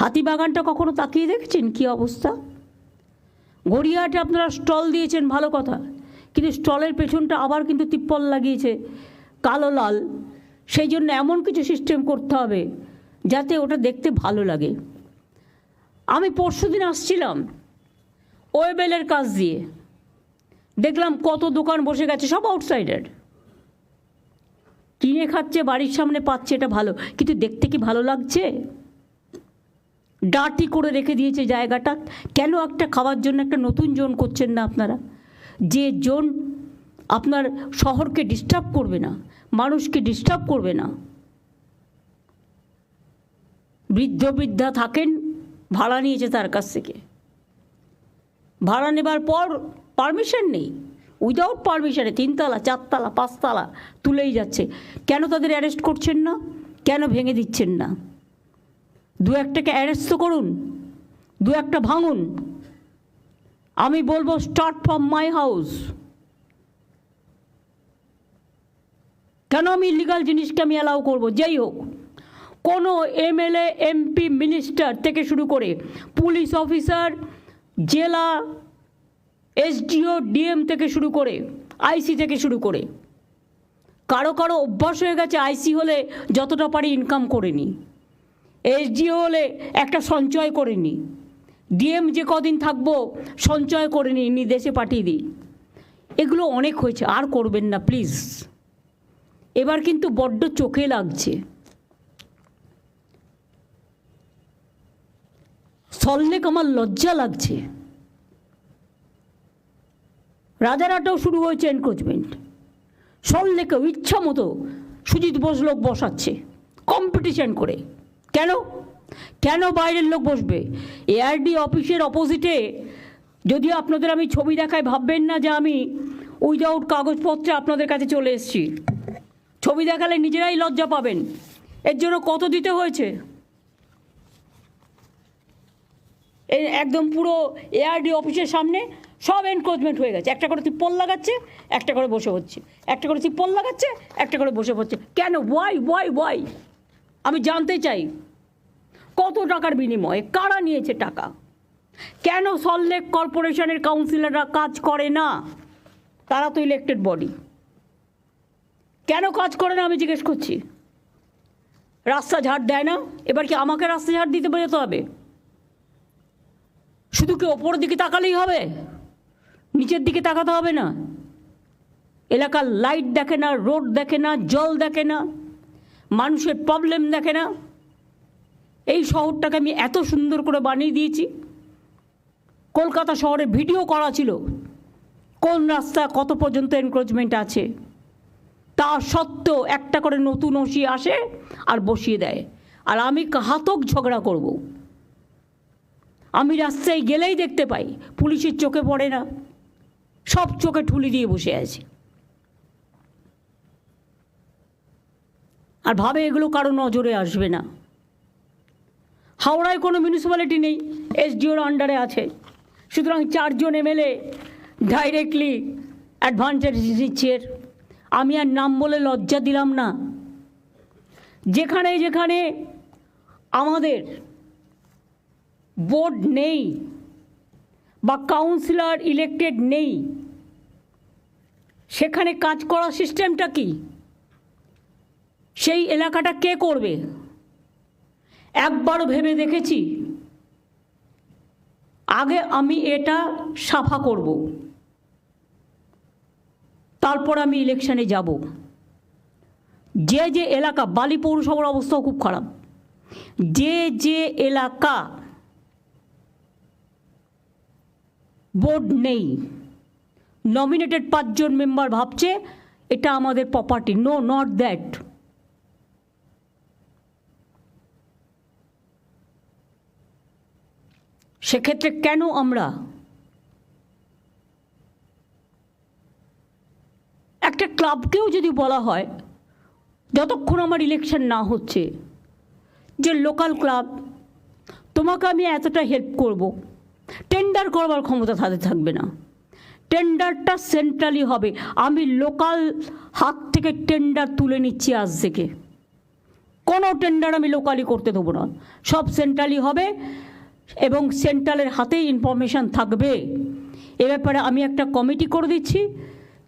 হাতিবাগানটা কখনো তাকিয়ে দেখেছেন? কি অবস্থা? গড়িয়াহাটে আপনারা স্টল দিয়েছেন, ভালো কথা। কিন্তু স্টলের পেছনটা আবার কিন্তু তিপ্পল লাগিয়েছে, কালো লাল। সেই জন্য এমন কিছু সিস্টেম করতে হবে, যাতে ওটা দেখতে ভালো লাগে। আমি পরশু দিন আসছিলাম ওয়েবেলের কাজ দিয়ে। দেখলাম কত দোকান বসে গেছে, সব আউটসাইডার কিনে খাচ্ছে, বাড়ির সামনে পাচ্ছে, এটা ভালো। কিন্তু দেখতে কি ভালো লাগছে? ডাটি করে রেখে দিয়েছে জায়গাটা। কেন একটা খাওয়ার জন্য একটা নতুন জোন করছেন না আপনারা? যে জোন আপনার শহরকে ডিস্টার্ব করবে না, মানুষকে ডিস্টার্ব করবে না। বৃদ্ধ বৃদ্ধা থাকেন, ভাড়া নিয়েছে তার কাছ থেকে। ভাড়া নেবার পর পারমিশন নেই। উইদাউট পারমিশনে তিনতলা, চারতলা, পাঁচতলা তুলেই যাচ্ছে। কেন তাদের অ্যারেস্ট করছেন না? কেন ভেঙে দিচ্ছেন না? দু একটাকে অ্যারেস্ট করুন, দু একটা ভাঙুন। আমি বলব স্টার্ট ফ্রম মাই হাউস কেন আমি ইলিগাল জিনিসকে আমি অ্যালাউ করব? যেই হোক, কোনো এমএলএ, এমপি মিনিস্টার থেকে শুরু করে পুলিশ অফিসার জেলা, এসডিও, ডিএম থেকে শুরু করে আইসি থেকে শুরু করে, কারও কারও অভ্যাস হয়ে গেছে, আইসি হলে যতটা পারি ইনকাম করে নি এসডিও হলে একটা সঞ্চয় করে নি। ডিএম যে কদিন থাকব, সঞ্চয় করে নিই নি, দেশে পাঠিয়ে দিই। এগুলো অনেক হয়েছে, আর করবেন না, প্লিজ। এবার কিন্তু বড্ড চোখে লাগছে। সল্লেক আমার লজ্জা লাগছে। রাজারাটাও শুরু হয়েছে এনক্রোচমেন্ট সল্লেকেও ইচ্ছা মতো সুজিত বোস লোক বসাচ্ছে কম্পিটিশন করে। কেন? কেন বাইরের লোক বসবে? এআরডি অফিসের অপোজিটে যদিও আপনাদের আমি ছবি দেখায় ভাববেন না যে আমি উইদাউট কাগজপত্রে আপনাদের কাছে চলে এসেছি। ছবি দেখালে নিজেরাই লজ্জা পাবেন। এর জন্য কত দিতে হয়েছে? একদম পুরো এআরডি অফিসের সামনে সব এনক্রোচমেন্ট হয়ে গেছে। একটা করে তিপ্পল লাগাচ্ছে, একটা করে বসে হচ্ছে। একটা করে তিপ্পল লাগাচ্ছে, একটা করে বসে হচ্ছে। কেন? ওয়াই ওয়াই ওয়াই আমি জানতে চাই, কত টাকার বিনিময়ে, কারা নিয়েছে টাকা? কেন সল্লেক কর্পোরেশনের কাউন্সিলররা কাজ করে না? তারা তো ইলেকটেড বডি কেন কাজ করে না আমি জিজ্ঞেস করছি? রাস্তা ঝাড় দেয় না? এবার কি আমাকে রাস্তা ঝাড় দিতে যেতে হবে? শুধু কি ওপরের দিকে তাকালেই হবে? নিচের দিকে তাকাতে হবে না? এলাকার লাইট দেখে না রোড দেখে না, জল দেখে না। মানুষের প্রবলেম দেখে না। এই শহরটাকে আমি এত সুন্দর করে বানিয়ে দিয়েছি। কলকাতা শহরে ভিডিও করা ছিল। কোন রাস্তা কত পর্যন্ত এনক্রোচমেন্ট আছে। তা সত্ত্বেও একটা করে নতুন ওসি আসে আর বসিয়ে দেয়। আর আমি ঘাতক ঝগড়া করব। আমি রাস্তায় গেলেই দেখতে পাই। পুলিশের চোখে পড়ে না। সব চোখে ঠুলি দিয়ে বসে আছে। আর ভাবে এগুলো কারও নজরে আসবে না। হাওড়ায় কোনো মিউনিসিপ্যালিটি নেই এসডিওর আন্ডারে আছে। সুতরাং চারজন এমএলএ ডাইরেক্টলি অ্যাডভান্টেজ দিচ্ছে আমি আর নাম বলে লজ্জা দিলাম না। যেখানে যেখানে আমাদের বোর্ড নেই বা কাউন্সিলর ইলেক্টেড নেই, সেখানে কাজ করার সিস্টেমটা কি? সেই এলাকাটা কে করবে? একবারও ভেবে দেখেছি। আগে আমি এটা সাফা করব। তারপর আমি ইলেকশনে যাব। যে যে এলাকা, বালি পৌরসভার অবস্থাও খুব খারাপ। যে যে এলাকা বোর্ড নেই নমিনেটেড পাঁচজন মেম্বার ভাবছে, এটা আমাদের প্রপার্টি নো নট দ্যাট সেক্ষেত্রে কেন আমরা একটা ক্লাবকেও যদি বলা হয়, যতক্ষণ আমার ইলেকশন না হচ্ছে, যে লোকাল ক্লাব তোমাকে আমি এতটা হেল্প করব টেন্ডার করবার ক্ষমতা তাদের থাকবে না। টেন্ডারটা সেন্ট্রালি হবে। আমি লোকাল হাত থেকে টেন্ডার তুলে নিচ্ছি আজ থেকে। কোনো টেন্ডার আমি লোকালি করতে দেবো না। সব সেন্ট্রালি হবে। এবং সেন্ট্রালের হাতেই ইনফরমেশান থাকবে। এ ব্যাপারে আমি একটা কমিটি করে দিচ্ছি।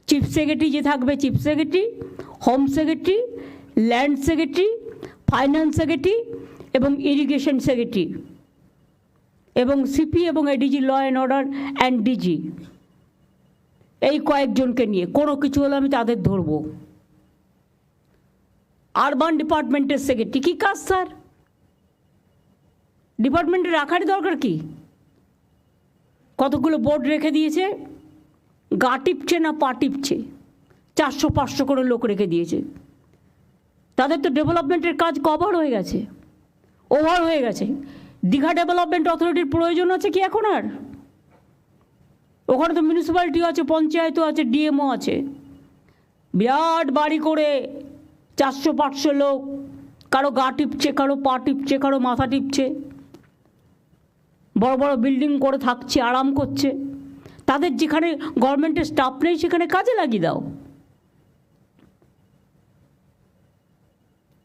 চিফ সেক্রেটারি যে থাকবে, chief secretary, home secretary, land secretary, finance secretary এবং ইরিগেশন সেক্রেটারি এবং সিপি এবং ADG, law and order and DG. এই কয়েকজনকে নিয়ে, কোনো কিছু হলে আমি তাদের ধরবো। আরবান ডিপার্টমেন্টের সেক্রেটারি, কী কাজ স্যার? ডিপার্টমেন্টে রাখারই দরকার কি? কতগুলো বোর্ড রেখে দিয়েছে? গা টিপছে না পা টিপছে? চারশো পাঁচশো করে লোক রেখে দিয়েছে। তাদের তো ডেভেলপমেন্টের কাজ কভার হয়ে গেছে। ওভার হয়ে গেছে। দীঘা ডেভেলপমেন্ট অথরিটির প্রয়োজন আছে কি এখন আর? ওখানে তো মিউনিসিপ্যালিটিও আছে, পঞ্চায়েতও আছে ডিএমও আছে। বিরাট বাড়ি করে চারশো পাঁচশো লোক। কারও গা টিপছে, কারও পা টিপছে, কারও মাথা টিপছে। বড় বড় বিল্ডিং করে থাকছে, আরাম করছে। তাদের যেখানে গভর্নমেন্টের স্টাফ নেই, সেখানে কাজে লাগিয়ে দাও।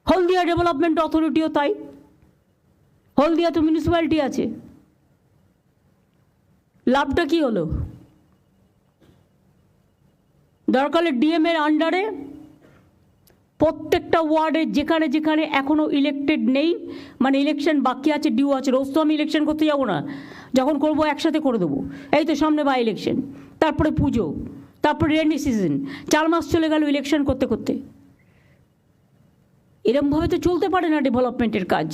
হলদিয়া ডেভেলপমেন্ট অথরিটিও তাই। হলদিয়া তো মিউনিসিপ্যালিটি আছে। লাভটা কি হলো? দরকারে ডিএম এর আন্ডারে প্রত্যেকটা ওয়ার্ডে যেখানে যেখানে এখনও ইলেক্টেড নেই মানে ইলেকশন বাকি আছে ডিউ আছে, রোজ তো আমি ইলেকশন করতে যাব না। যখন করব একসাথে করে দেবো। এই তো সামনে বা ইলেকশন তারপরে পুজো, তারপরে রেনি সিজন চার মাস চলে গেল ইলেকশন করতে করতে। এরমভাবে তো চলতে পারে না ডেভেলপমেন্টের কাজ।